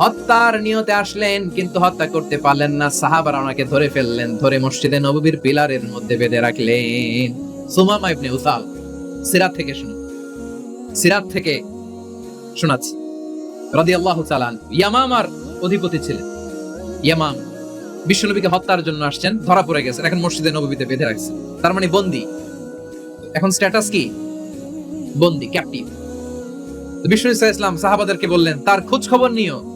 হত্যার নিয়তে আসলেন, কিন্তু হত্যা করতে পারলেন না। সাহাবারা ওনাকে ধরে ফেললেন, ধরে মসজিদে নববীর পিলারের মধ্যে বেঁধে রাখলেন। সুমামা ইবনে উসাল, সিরাত থেকে শুনুন। সিরাত থেকে শোনাচ্ছি। রাদিয়াল্লাহু তাআলা আনহু। ইয়ামামার অধিপতি ছিলেন। ইয়ামাম, বিশ্বনবীকে হত্যার জন্য আসছেন, ধরা পড়ে গেছেন, এখন মসজিদে নববীতে বেঁধে রাখছে তার মানে বন্দি। এখন স্ট্যাটাস কি? বন্দি ক্যাপ্টিভ বিষ্ণু ইসলাম সাহাবাদেরকে বললেন, তার খোঁজ খবর নিও।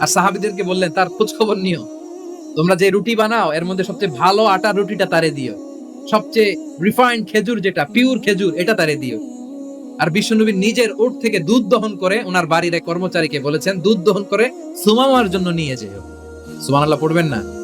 আর সাহাবিদেরকে বললেন, তার খোঁজ খবর নিও। তোমরা যে রুটি বানাও, এর মধ্যে সবচেয়ে ভালো আটার রুটিটা তারে দিও। সবচেয়ে রিফাইন্ড খেজুর যেটা পিওর খেজুর, এটা তারে দিও। আর বিশ্বনবী নিজের ওট থেকে দুধ দহন করে ওনার বাড়ির এক কর্মচারীকে বলেছেন, দুধ দহন করে সুমামার জন্য নিয়ে যেও। সুবহানাল্লাহ, পড়বেন না?